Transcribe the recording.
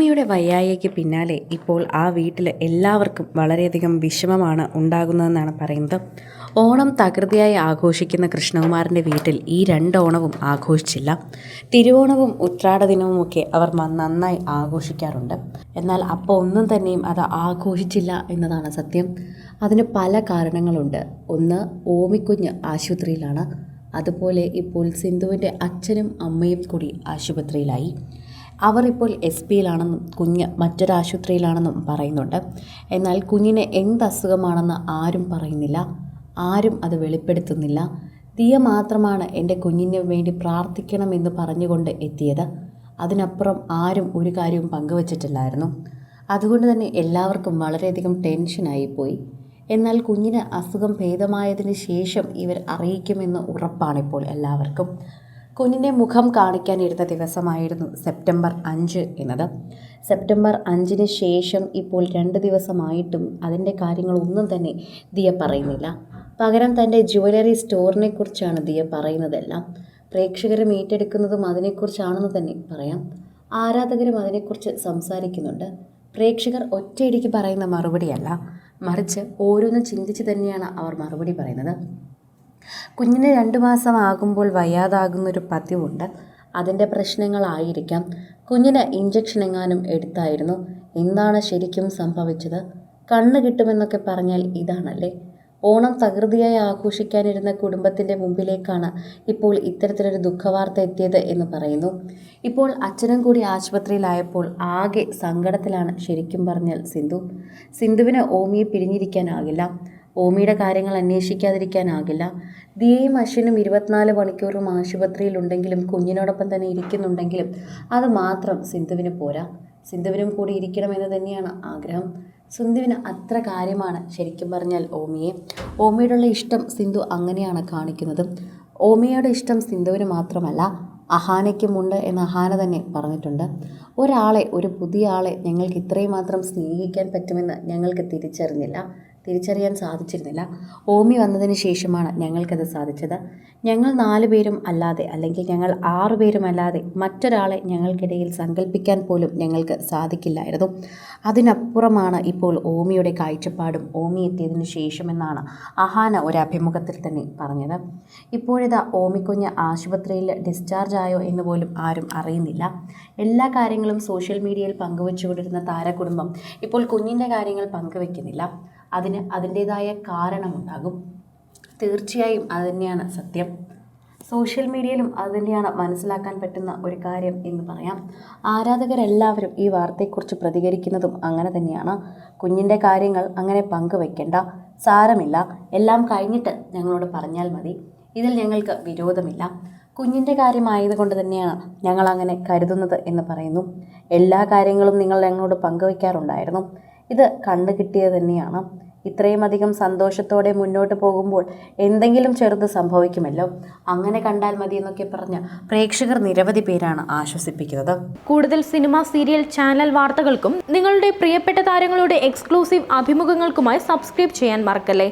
ഓമിയുടെ വയ്യായയ്ക്ക് പിന്നാലെ ഇപ്പോൾ ആ വീട്ടിൽ എല്ലാവർക്കും വളരെയധികം വിഷമമാണ് ഉണ്ടാകുന്നതെന്നാണ് പറയുന്നത്. ഓണം തകൃതിയായി ആഘോഷിക്കുന്ന കൃഷ്ണകുമാറിന്റെ വീട്ടിൽ ഈ രണ്ട് ഓണവും ആഘോഷിച്ചില്ല. തിരുവോണവും ഉത്രാട ദിനവുമൊക്കെ അവർ നന്നായി ആഘോഷിക്കാറുണ്ട്. എന്നാൽ അപ്പോൾ ഒന്നും തന്നെയും അത് ആഘോഷിച്ചില്ല എന്നതാണ് സത്യം. അതിന് പല കാരണങ്ങളുണ്ട്. ഒന്ന് ഓമിക്കുഞ്ഞ് ആശുപത്രിയിലാണ്. അതുപോലെ ഇപ്പോൾ സിന്ധുവിന്റെ അച്ഛനും അമ്മയും കൂടി ആശുപത്രിയിലായി. അവർ ഇപ്പോൾ എസ് പിയിലാണെന്നും കുഞ്ഞ് മറ്റൊരാശുപത്രിയിലാണെന്നും പറയുന്നുണ്ട്. എന്നാൽ കുഞ്ഞിന് എന്ത് അസുഖമാണെന്ന് ആരും പറയുന്നില്ല. ആരും അത് വെളിപ്പെടുത്തുന്നില്ല. ദിയ മാത്രമാണ് എന്റെ കുഞ്ഞിന് വേണ്ടി പ്രാർത്ഥിക്കണമെന്ന് പറഞ്ഞുകൊണ്ട് എത്തിയത്. അതിനപ്പുറം ആരും ഒരു കാര്യവും പങ്കുവച്ചിട്ടില്ലായിരുന്നു. അതുകൊണ്ട് തന്നെ എല്ലാവർക്കും വളരെയധികം ടെൻഷനായി പോയി. എന്നാൽ കുഞ്ഞിന് അസുഖം ഭേദമായതിന് ശേഷം ഇവർ അറിയിക്കുമെന്ന് ഉറപ്പാണിപ്പോൾ എല്ലാവർക്കും. കുഞ്ഞിന്റെ മുഖം കാണിക്കാനിരുന്ന ദിവസമായിരുന്നു സെപ്റ്റംബർ അഞ്ച് എന്നത്. സെപ്റ്റംബർ അഞ്ചിന് ശേഷം ഇപ്പോൾ രണ്ട് ദിവസമായിട്ടും അതിന്റെ കാര്യങ്ങളൊന്നും തന്നെ ദിയ പറയുന്നില്ല. പകരം തന്റെ ജുവലറി സ്റ്റോറിനെക്കുറിച്ചാണ് ദിയ പറയുന്നതെല്ലാം. പ്രേക്ഷകരും ഏറ്റെടുക്കുന്നതും അതിനെക്കുറിച്ചാണെന്ന് തന്നെ പറയാം. ആരാധകരും അതിനെക്കുറിച്ച് സംസാരിക്കുന്നുണ്ട്. പ്രേക്ഷകർ ഒറ്റയടിക്ക് പറയുന്ന മറുപടിയല്ല. മറിച്ച് ഓരോന്നും ചിന്തിച്ച് തന്നെയാണ് അവർ മറുപടി പറയുന്നത്. കുഞ്ഞിന് രണ്ട് മാസം ആകുമ്പോൾ വയ്യാതാകുന്നൊരു പതിവുണ്ട്. അതിന്റെ പ്രശ്നങ്ങളായിരിക്കാം. കുഞ്ഞിന് ഇഞ്ചക്ഷൻ എങ്ങാനും എടുത്തായിരുന്നു. എന്താണ് ശരിക്കും സംഭവിച്ചത്? കണ്ണ് കിട്ടുമെന്നൊക്കെ പറഞ്ഞാൽ ഇതാണല്ലേ? ഓണം തകൃതിയായി ആഘോഷിക്കാനിരുന്ന കുടുംബത്തിന്റെ മുമ്പിലേക്കാണ് ഇപ്പോൾ ഇത്തരത്തിലൊരു ദുഃഖവാർത്ത എത്തിയത് എന്ന് പറയുന്നു. ഇപ്പോൾ അച്ഛനും കൂടി ആശുപത്രിയിലായപ്പോൾ ആകെ സങ്കടത്തിലാണ് ശരിക്കും പറഞ്ഞാൽ സിന്ധു. സിന്ധുവിന് ഓമിയെ പിരിഞ്ഞിരിക്കാനാകില്ല. ഓമിയുടെ കാര്യങ്ങൾ അന്വേഷിക്കാതിരിക്കാനാകില്ല. ദിയയും അശ്വിനും ഇരുപത്തിനാല് മണിക്കൂറും ആശുപത്രിയിലുണ്ടെങ്കിലും കുഞ്ഞിനോടൊപ്പം തന്നെ ഇരിക്കുന്നുണ്ടെങ്കിലും അത് മാത്രം സിന്ധുവിന് പോരാ. സിന്ധുവിനും കൂടി ഇരിക്കണമെന്ന് തന്നെയാണ് ആഗ്രഹം. സിന്ധുവിന് അത്ര കാര്യമാണ് ശരിക്കും പറഞ്ഞാൽ ഓമിയെ. ഓമിയോടുള്ള ഇഷ്ടം സിന്ധു അങ്ങനെയാണ് കാണിക്കുന്നത്. ഓമിയോട് ഇഷ്ടം സിന്ധുവിന് മാത്രമല്ല അഹാനയ്ക്കുമുണ്ട് എന്ന് അഹാന തന്നെ പറഞ്ഞിട്ടുണ്ട്. ഒരാളെ ഒരു പുതിയ ആളെ ഞങ്ങൾക്ക് ഇത്രയും മാത്രം സ്നേഹിക്കാൻ പറ്റുമെന്ന് ഞങ്ങൾക്ക് തിരിച്ചറിഞ്ഞില്ല. തിരിച്ചറിയാൻ സാധിച്ചിരുന്നില്ല. ഓമി വന്നതിന് ശേഷമാണ് ഞങ്ങൾക്കത് സാധിച്ചത്. ഞങ്ങൾ നാല് പേരും അല്ലാതെ അല്ലെങ്കിൽ ഞങ്ങൾ ആറു പേരും അല്ലാതെ മറ്റൊരാളെ ഞങ്ങൾക്കിടയിൽ സങ്കല്പിക്കാൻ പോലും ഞങ്ങൾക്ക് സാധിക്കില്ലായിരുന്നു. അതിനപ്പുറമാണ് ഇപ്പോൾ ഓമിയുടെ കാഴ്ചപ്പാടും ഓമി എത്തിയതിനു ശേഷമെന്നാണ് അഹാന ഒരു അഭിമുഖത്തിൽ തന്നെ പറഞ്ഞത്. ഇപ്പോഴിതാ ഓമിക്കുഞ്ഞ് ആശുപത്രിയിൽ ഡിസ്ചാർജ് ആയോ എന്ന് പോലും ആരും അറിയുന്നില്ല. എല്ലാ കാര്യങ്ങളും സോഷ്യൽ മീഡിയയിൽ പങ്കുവച്ചുകൊണ്ടിരുന്ന താരകുടുംബം ഇപ്പോൾ കുഞ്ഞിന്റെ കാര്യങ്ങൾ പങ്കുവെക്കുന്നില്ല. അതിന് അതിന്റേതായ കാരണമുണ്ടാകും. തീർച്ചയായും അത് തന്നെയാണ് സത്യം. സോഷ്യൽ മീഡിയയിലും അത് തന്നെയാണ് മനസ്സിലാക്കാൻ പറ്റുന്ന ഒരു കാര്യം എന്ന് പറയാം. ആരാധകരെല്ലാവരും ഈ വാർത്തയെക്കുറിച്ച് പ്രതികരിക്കുന്നതും അങ്ങനെ തന്നെയാണ്. കുഞ്ഞിന്റെ കാര്യങ്ങൾ അങ്ങനെ പങ്കുവെക്കേണ്ട. സാരമില്ല. എല്ലാം കഴിഞ്ഞിട്ട് ഞങ്ങളോട് പറഞ്ഞാൽ മതി. ഇതിൽ ഞങ്ങൾക്ക് വിരോധമില്ല. കുഞ്ഞിന്റെ കാര്യമായതുകൊണ്ട് തന്നെയാണ് ഞങ്ങൾ അങ്ങനെ കരുതുന്നത് എന്ന് പറയുന്നു. എല്ലാ കാര്യങ്ങളും നിങ്ങൾ ഞങ്ങളോട് പങ്കുവയ്ക്കാറുണ്ടായിരുന്നു ഇത് കണ്ടു കിട്ടിയത് തന്നെയാണ്. ഇത്രയും അധികം സന്തോഷത്തോടെ മുന്നോട്ട് പോകുമ്പോൾ എന്തെങ്കിലും ചെറുത് സംഭവിക്കുമല്ലോ. അങ്ങനെ കണ്ടാൽ മതി എന്നൊക്കെ പറഞ്ഞ് പ്രേക്ഷകർ നിരവധി പേരാണ് ആശ്വസിപ്പിക്കുന്നത്. കൂടുതൽ സിനിമ സീരിയൽ ചാനൽ വാർത്തകൾക്കും നിങ്ങളുടെ പ്രിയപ്പെട്ട താരങ്ങളുടെ എക്സ്ക്ലൂസീവ് അഭിമുഖങ്ങൾക്കുമായി സബ്സ്ക്രൈബ് ചെയ്യാൻ മറക്കല്ലേ?